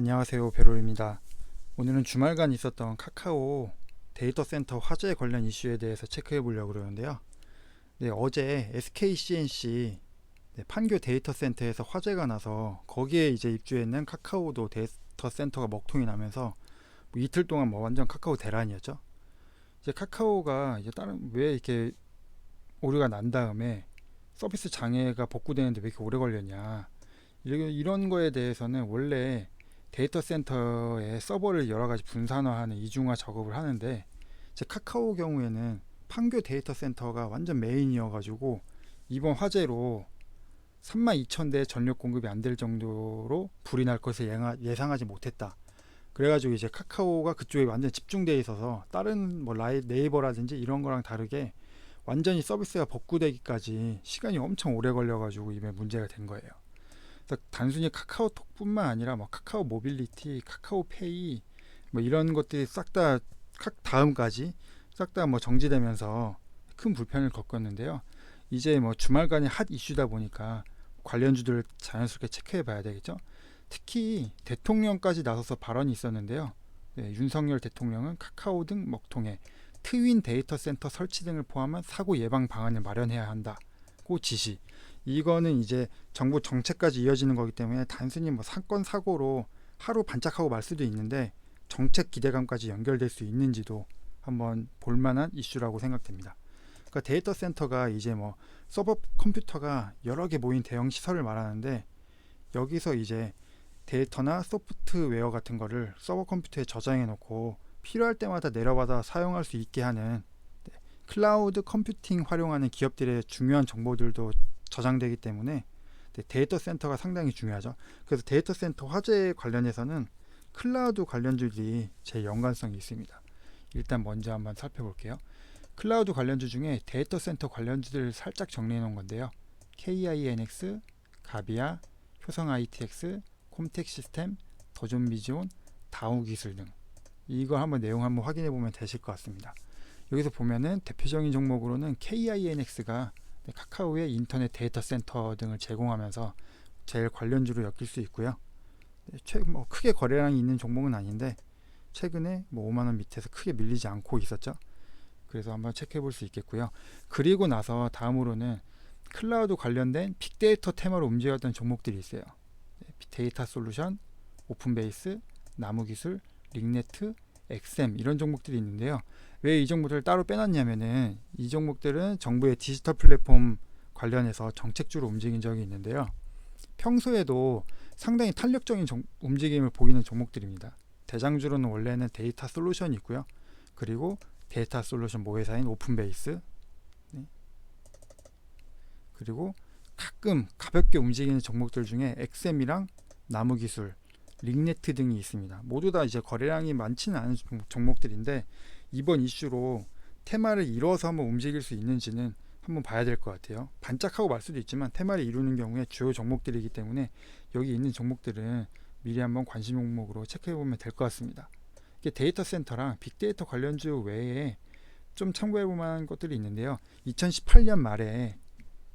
안녕하세요 베롤입니다. 오늘은 주말간 있었던 카카오 데이터 센터 화재 관련 이슈에 대해서 체크해 보려고 그러는데요. 네, 어제 SKCNC 네, 판교 데이터 센터에서 화재가 나서 거기에 이제 입주했는 카카오도 데이터 센터가 먹통이 나면서 뭐 이틀 동안 뭐 완전 카카오 대란이었죠. 이제 카카오가 이제 다른 왜 이렇게 오류가 난 다음에 서비스 장애가 복구되는데 왜 이렇게 오래 걸렸냐 이런 거에 대해서는 원래 데이터 센터의 서버를 여러 가지 분산화하는 이중화 작업을 하는데 이제 카카오 경우에는 판교 데이터 센터가 완전 메인이어가지고 이번 화재로 32,000대 전력 공급이 안 될 정도로 불이 날 것을 예상하지 못했다. 그래가지고 이제 카카오가 그쪽에 완전 집중돼 있어서 다른 뭐 라이 네이버라든지 이런 거랑 다르게 완전히 서비스가 복구되기까지 시간이 엄청 오래 걸려가지고 이게 문제가 된 거예요. 그래서 단순히 카카오톡뿐만 아니라 뭐 카카오 모빌리티, 카카오페이 뭐 이런 것들이 싹 다 다음까지 싹 다 뭐 정지되면서 큰 불편을 겪었는데요. 이제 뭐 주말간이 핫 이슈다 보니까 관련주들을 자연스럽게 체크해 봐야 되겠죠. 특히 대통령까지 나서서 발언이 있었는데요. 네, 윤석열 대통령은 카카오 등 먹통에 트윈 데이터 센터 설치 등을 포함한 사고 예방 방안을 마련해야 한다고 지시. 이거는 이제 정부 정책까지 이어지는 거기 때문에 단순히 뭐 사건 사고로 하루 반짝하고 말 수도 있는데 정책 기대감까지 연결될 수 있는지도 한번 볼만한 이슈라고 생각됩니다. 그러니까 데이터 센터가 이제 뭐 서버 컴퓨터가 여러 개 모인 대형 시설을 말하는데 여기서 이제 데이터나 소프트웨어 같은 거를 서버 컴퓨터에 저장해 놓고 필요할 때마다 내려받아 사용할 수 있게 하는 네, 클라우드 컴퓨팅 활용하는 기업들의 중요한 정보들도 저장되기 때문에 네, 데이터 센터가 상당히 중요하죠. 그래서 데이터 센터 화재 관련해서는 클라우드 관련주들이 제 연관성이 있습니다. 일단 먼저 한번 살펴볼게요. 클라우드 관련주 중에 데이터 센터 관련주들을 살짝 정리해 놓은 건데요. KINX, 가비아, 효성 ITX, 콤텍 시스템, 더존 비지온, 다우 기술 등 이거 한번 내용 한번 확인해 보면 되실 것 같습니다. 여기서 보면은 대표적인 종목으로는 KINX가 카카오의 인터넷 데이터 센터 등을 제공하면서 제일 관련주로 엮일 수 있고요. 네, 최근 뭐 크게 거래량이 있는 종목은 아닌데 최근에 뭐 5만 원 밑에서 크게 밀리지 않고 있었죠. 그래서 한번 체크해 볼 수 있겠고요. 그리고 나서 다음으로는 클라우드 관련된 빅데이터 테마로 움직였던 종목들이 있어요. 네, 데이터 솔루션, 오픈베이스, 나무기술, 링네트, 엑셈 이런 종목들이 있는데요. 왜 이 종목들을 따로 빼놨냐면은 이 종목들은 정부의 디지털 플랫폼 관련해서 정책주로 움직인 적이 있는데요. 평소에도 상당히 탄력적인 종- 움직임을 보이는 종목들입니다. 대장주로는 원래는 데이터 솔루션이 있고요. 그리고 데이터 솔루션 모회사인 오픈베이스 네. 그리고 가끔 가볍게 움직이는 종목들 중에 엑셈이랑 나무기술, 링네트 등이 있습니다. 모두 다 이제 거래량이 많지는 않은 종- 종목들인데 이번 이슈로 테마를 이뤄서 한번 움직일 수 있는지는 한번 봐야 될 것 같아요. 반짝하고 말 수도 있지만 테마를 이루는 경우에 주요 종목들이기 때문에 여기 있는 종목들은 미리 한번 관심 종목으로 체크해 보면 될 것 같습니다. 이게 데이터 센터랑 빅데이터 관련주 외에 좀 참고해 볼 만한 것들이 있는데요. 2018년 말에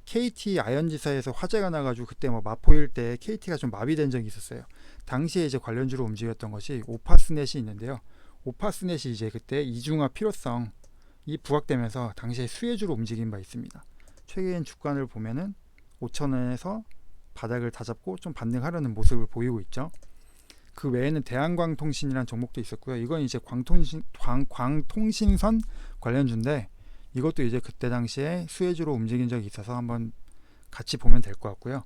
KT 아현지사에서 화재가 나가지고 그때 뭐 마포일 때 KT가 좀 마비된 적이 있었어요. 당시에 이제 관련주로 움직였던 것이 오파스넷이 있는데요. 오파스넷이 이제 그때 이중화 필요성이 부각되면서 당시에 수혜주로 움직인 바 있습니다. 최근 주가를 보면은 5천원에서 바닥을 다잡고 좀 반등하려는 모습을 보이고 있죠. 그 외에는 대한광통신이라는 종목도 있었고요. 이건 이제 광통신 광, 광통신선 관련주인데 이것도 이제 그때 당시에 수혜주로 움직인 적이 있어서 한번 같이 보면 될 것 같고요.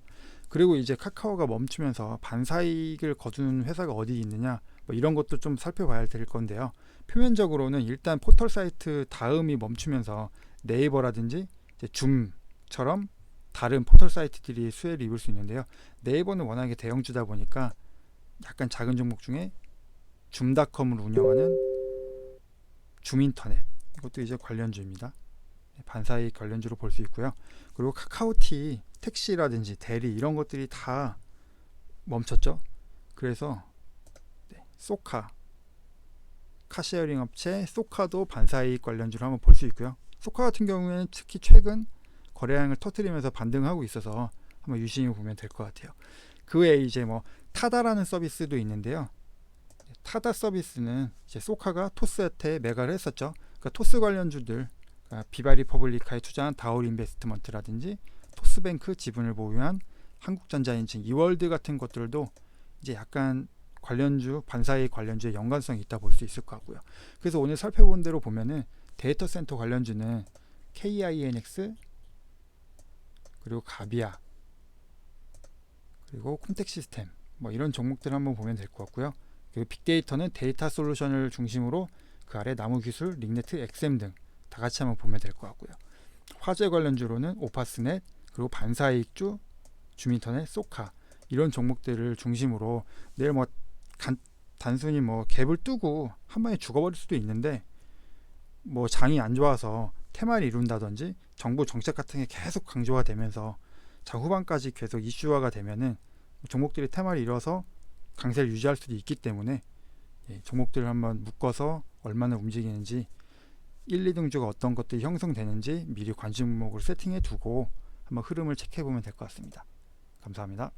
그리고 이제 카카오가 멈추면서 반사이익을 거두는 회사가 어디 있느냐 뭐 이런 것도 좀 살펴봐야 될 건데요. 표면적으로는 일단 포털 사이트 다음이 멈추면서 네이버라든지 줌처럼 다른 포털 사이트들이 수혜를 입을 수 있는데요. 네이버는 워낙에 대형주다 보니까 약간 작은 종목 중에 줌닷컴을 운영하는 줌인터넷 이것도 이제 관련주입니다. 반사이익 관련주로 볼 수 있고요. 그리고 카카오티, 택시라든지 대리 이런 것들이 다 멈췄죠. 그래서 네, 소카 카쉐어링 업체 소카도 반사이익 관련주로 한번 볼 수 있고요. 소카 같은 경우에는 특히 최근 거래량을 터뜨리면서 반등하고 있어서 한번 유심히 보면 될 것 같아요. 그 외에 이제 뭐 타다라는 서비스도 있는데요. 타다 서비스는 이제 소카가 토스한테 매각을 했었죠. 그러니까 토스 관련주들 비바리 퍼블리카에 투자한 다올 인베스트먼트라든지 토스뱅크 지분을 보유한 한국전자인증 이월드 같은 것들도 이제 약간 관련주 반사의 관련주에 연관성이 있다 볼 수 있을 것 같고요. 그래서 오늘 살펴본 대로 보면은 데이터 센터 관련주는 KINX 그리고 가비아 그리고 콘텍 시스템 뭐 이런 종목들 한번 보면 될 것 같고요. 그리고 빅데이터는 데이터 솔루션을 중심으로 그 아래 나무 기술, 링네트, 엑셈 등 다 같이 한번 보면 될 것 같고요. 화재 관련주로는 오파스넷 그리고 반사이익주, 주민터넷, 소카 이런 종목들을 중심으로 내일 뭐 간, 단순히 뭐 갭을 뜨고 한 방에 죽어버릴 수도 있는데 뭐 장이 안 좋아서 테마를 이룬다든지 정부 정책 같은 게 계속 강조가 되면서 장 후반까지 계속 이슈화가 되면은 종목들이 테마를 이뤄서 강세를 유지할 수도 있기 때문에 예, 종목들을 한번 묶어서 얼마나 움직이는지 1, 2등주가 어떤 것들이 형성되는지 미리 관심 종목을 세팅해 두고 한번 흐름을 체크해 보면 될 것 같습니다. 감사합니다.